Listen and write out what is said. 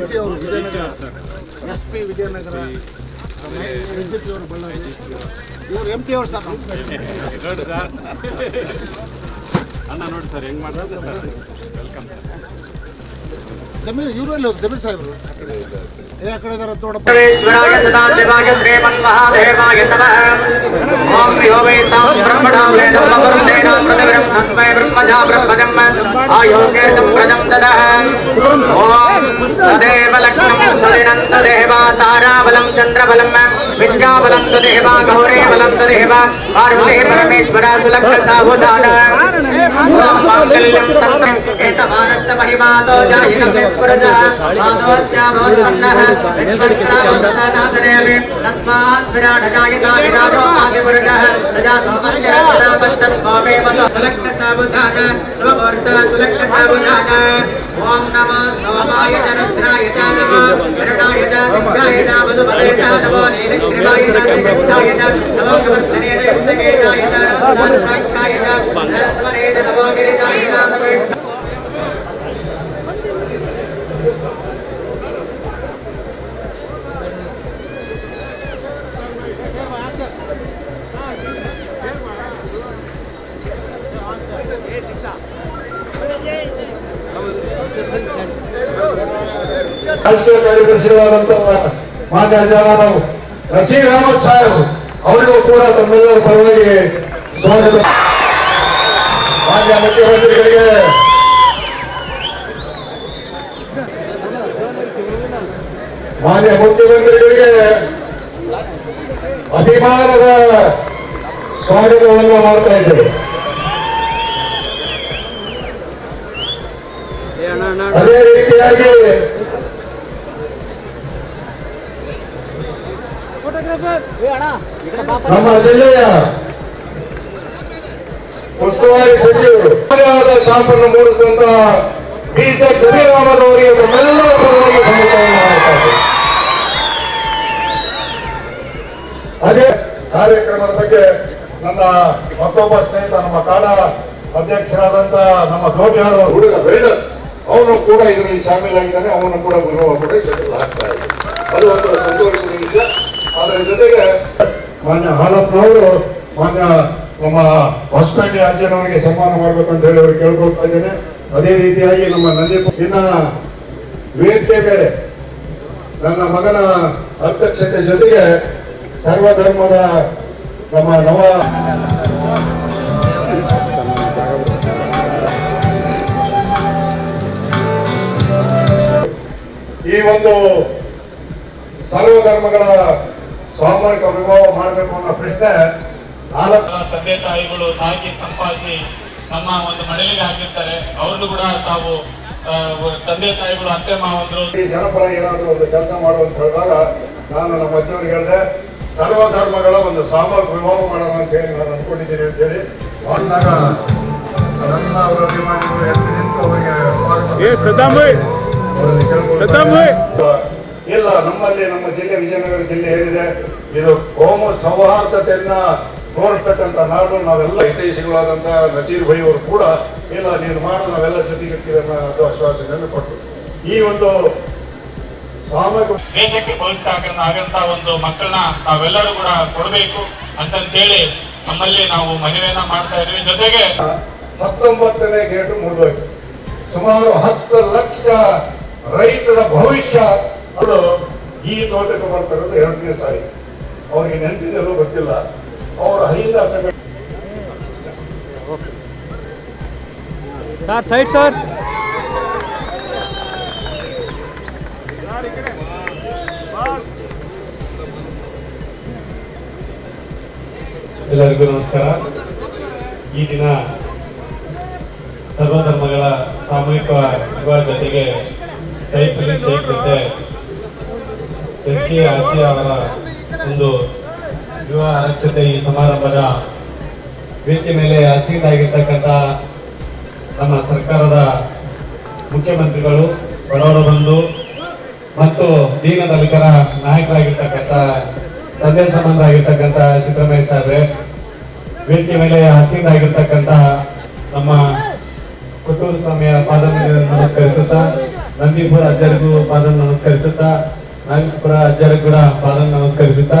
D ಅವರು Vijayanagara S P Vijayanagara L J P ಅವರು ಬಳ್ಳಾರಿ. ಇವರು ಎಂ ಪಿ ಅವರು ಸರ್ ನೋಡಿ ಸರ್. ಅಣ್ಣ ನೋಡಿ ಸರ್ ಹೆಂಗೆ ಮಾಡ್ತಾರೆ ಸರ್? ವೆಲ್ಕಮ್ ಜಮೀರ್ ಇವರು ಅಲ್ಲಿ ಜಮೀರ್ ಸಾಹೇಬರು? ಏ ಆ ಓಂ ಬ್ರಹ್ಮಜಾ ದದಹ ಓಂ సదేవలక్ష్మం సుదినందు దేవా తారాబలం చంద్రబలం విద్యాబలం తు దేవా గౌరేబలం తు దేవా పార్వతీ పరమేశ్వర సులక్ష సావధాన माङ्गल्यं तन्त्रम् एतमानस्य महिमातो जायिनं माधवस्याभवत्पन्नः विस्मर्त्रावत्सनासनेमि तस्मात् विराडजायिता आदिपुरुषः सजातो अन्यरक्षणा सुलग्नसावधान स्वमूर्त सुलग्नसावधान ॐ नमो सोमाय च रुद्राय च नमो वरुणाय च सिद्धाय च मधुमते च नमो नीलग्रीवाय च त्रिकण्ठाय च नमो कवर्तने च युक्तकेशाय च नमो साक्षाय च नमस्मरे च नमो गिरिजाय च नमो ರಾಜಕೀಯ ಕಾರ್ಯದರ್ಶಿಗಳಾದಂತ ಮಾನ್ಯ ಜನ ನಸೀರ್ ಅಹಮದ್ ಸಾಹೇಬ್ ಅವರಿಗೂ ಕೂಡ ತಮ್ಮೆಲ್ಲರ ಪರವಾಗಿ ಸ್ವಾಗತ ಮಾನ್ಯ ಮುಖ್ಯಮಂತ್ರಿಗಳಿಗೆ ಮಾನ್ಯ ಮುಖ್ಯಮಂತ್ರಿಗಳಿಗೆ ಅಭಿಮಾನದ ಸ್ವಾಗತವನ್ನು ಮಾಡ್ತಾ ಇದ್ದೇವೆ. ಅದೇ ರೀತಿಯಾಗಿ ನಮ್ಮ ಜಿಲ್ಲೆಯ ಉಸ್ತುವಾರಿ ಸಚಿವರು ಶಾಪನ್ನು ಮೂಡಿಸಿದಂತ ಬೀಜ ಅವರಿಗೆ ತಮ್ಮೆಲ್ಲರ ಪರವಾಗಿ. ಅದೇ ಕಾರ್ಯಕ್ರಮದ ಬಗ್ಗೆ ನನ್ನ ಮತ್ತೊಬ್ಬ ಸ್ನೇಹಿತ ನಮ್ಮ ಕಾಡ ಅಧ್ಯಕ್ಷರಾದಂತ ನಮ್ಮ ಧೋಬಿಯಾಳ ಹುಡುಗ ಬೆಳೆದ ಅವನು ಕೂಡ ಇದರಲ್ಲಿ ಶಾಮೀಲಾಗಿದ್ದಾನೆ. ಅವನು ಕೂಡ ಗುರುವ ಕೂಡ ಆಗ್ತಾ ಇದೆ. ಅದು ಒಂದು ಸಂತೋಷದ ವಿಷಯ. ಅದರ ಜೊತೆಗೆ ಮಾನ್ಯ ಹಾಲಪ್ಪನವರು ಮಾನ್ಯ ನಮ್ಮ ಹೊಸಪೇಟೆ ಅಜ್ಜನವರಿಗೆ ಸನ್ಮಾನ ಮಾಡಬೇಕು ಅಂತ ಹೇಳಿ ಅವ್ರಿಗೆ ಕೇಳ್ಕೊಳ್ತಾ ಇದ್ದೇನೆ. ಅದೇ ರೀತಿಯಾಗಿ ನಮ್ಮ ನಂದಿ ಇನ್ನ ವೇದಿಕೆ ಮೇಲೆ ನನ್ನ ಮಗನ ಅಧ್ಯಕ್ಷತೆ ಜೊತೆಗೆ ಸರ್ವಧರ್ಮದ ನಮ್ಮ ನವ ಈ ಒಂದು ಸರ್ವಧರ್ಮಗಳ ಸಾಮೂಹಿಕ ವಿವಾಹ ಮಾಡಬೇಕು ಅನ್ನೋ ಪ್ರಶ್ನೆ ತಂದೆ ತಾಯಿಗಳು ಸಾಕಿ ಸಂಪಾದಿಸಿ ನಮ್ಮ ಒಂದು ಮನೆಯಲ್ಲಿ ಹಾಕಿರ್ತಾರೆ ಅವ್ರನ್ನು ಕೂಡ ತಾವು ತಂದೆ ತಾಯಿಗಳು ಅತ್ತೆ ಮಾವಂದ್ರು. ಜನಪರ ಏನಾದರೂ ಒಂದು ಕೆಲಸ ಮಾಡುವಂತ ಹೇಳಿದಾಗ ನಾನು ನಮ್ಮ ಅಜ್ಜಿಯವ್ರಿಗೆ ಹೇಳಿದೆ ಸರ್ವ ಧರ್ಮಗಳ ಒಂದು ಸಾಮೂಹಿಕ ವಿವಾಹ ಮಾಡೋಣ ಅಂತ ಹೇಳಿ ನಾನು ಅನ್ಕೊಂಡಿದ್ದೀನಿ ಅಂತ ಹೇಳಿ. ಬಂದಾಗ ನನ್ನ ಅವರ ಅಭಿಮಾನಿಗಳು ಎದ್ದು ನಿಂತು ಅವರಿಗೆ ಸ್ವಾಗತ. ಇಲ್ಲ ನಮ್ಮಲ್ಲಿ ನಮ್ಮ ಜಿಲ್ಲೆ ವಿಜಯನಗರ ಜಿಲ್ಲೆ ಏನಿದೆ ಇದು ಕೋಮು ಸೌಹಾರ್ದತೆಯನ್ನ ತೋರಿಸ್ತಕ್ಕಂಥ ನಾಡು ನಾವೆಲ್ಲ ಹಿತೈಷಿಗಳಾದಂಥ ನಸೀರ್ ಭೈ ಅವರು ಕೂಡ ಇಲ್ಲ ನಿರ್ಮಾಣ ಮಾಡು ನಾವೆಲ್ಲ ಜೊತೆಗಿರ್ತೀವಿ ಅನ್ನೋ ಆಶ್ವಾಸನೆಯನ್ನು ಕೊಟ್ಟರು. ಈ ಒಂದು ಸ್ವಾಮಿ ದೇಶಕ್ಕೆ ಭವಿಷ್ಯ ಆಗಂತ ಒಂದು ಮಕ್ಕಳನ್ನ ತಾವೆಲ್ಲರೂ ಕೂಡ ಕೊಡಬೇಕು ಅಂತಂತೇಳಿ ನಮ್ಮಲ್ಲಿ ನಾವು ಮನವಿಯನ್ನ ಮಾಡ್ತಾ ಇದೀವಿ ಜೊತೆಗೆ ಹತ್ತೊಂಬತ್ತನೇ ಗೇಟು ಮುಗಿದೋಯ್ತು ಸುಮಾರು ಹತ್ತು ಲಕ್ಷ ರೈತರ ಭವಿಷ್ಯ ಅದು ಈ ತೋಟಕ್ಕೆ ಬರ್ತಾರೆ ಎರಡನೇ ಸಾರಿ. ಅವ್ರಿಗೆ ನೆನಪಿದೆಯಲ್ಲೂ ಗೊತ್ತಿಲ್ಲ. ಅವರ ಸರ್ ಸೈಡ್ ಸರ್ ಎಲ್ಲರಿಗೂ ನಮಸ್ಕಾರ. ಈ ದಿನ ಸರ್ವಧರ್ಮಗಳ ಸಾಮೂಹಿಕ ವಿವಾಹ ಜೊತೆಗೆ ಸೈಫ್ ಅಲಿ ಶೇಖ್ ಜೊತೆ ಎಸ್ ಕೆ ಆಸಿಯಾ ಅವರ ಒಂದು ವಿವಾಹ ಅರಕ್ಷತೆ ಈ ಸಮಾರಂಭದ ವೇದಿಕೆ ಮೇಲೆ ಹಸಿರಾಗಿರ್ತಕ್ಕಂಥ ನಮ್ಮ ಸರ್ಕಾರದ ಮುಖ್ಯಮಂತ್ರಿಗಳು, ಬಡವರ ಬಂಧು ಮತ್ತು ದೀನ ದಲಿತರ ನಾಯಕರಾಗಿರ್ತಕ್ಕಂಥ ತಂದೆ ಸಂಬಂಧ ಆಗಿರ್ತಕ್ಕಂಥ ಸಿದ್ದರಾಮಯ್ಯ ಸಾಹೇಬ್ರೆ, ವೇದಿಕೆ ಮೇಲೆ ಹಸಿರಾಗಿರ್ತಕ್ಕಂತಹ ನಮ್ಮ ಕುಟುಂಬ ಸ್ವಾಮಿಯ ಪಾದ ನಮಸ್ಕರಿಸುತ್ತಾ, ನಂದಿಪುರ ಅಜ್ಜರಿಗೂ ಪಾದ ನಮಸ್ಕರಿಸುತ್ತಾ, ನಾಗಪುರ ಅಜ್ಜರಿಗೂ ಕೂಡ ಪಾದ ನಮಸ್ಕರಿಸುತ್ತಾ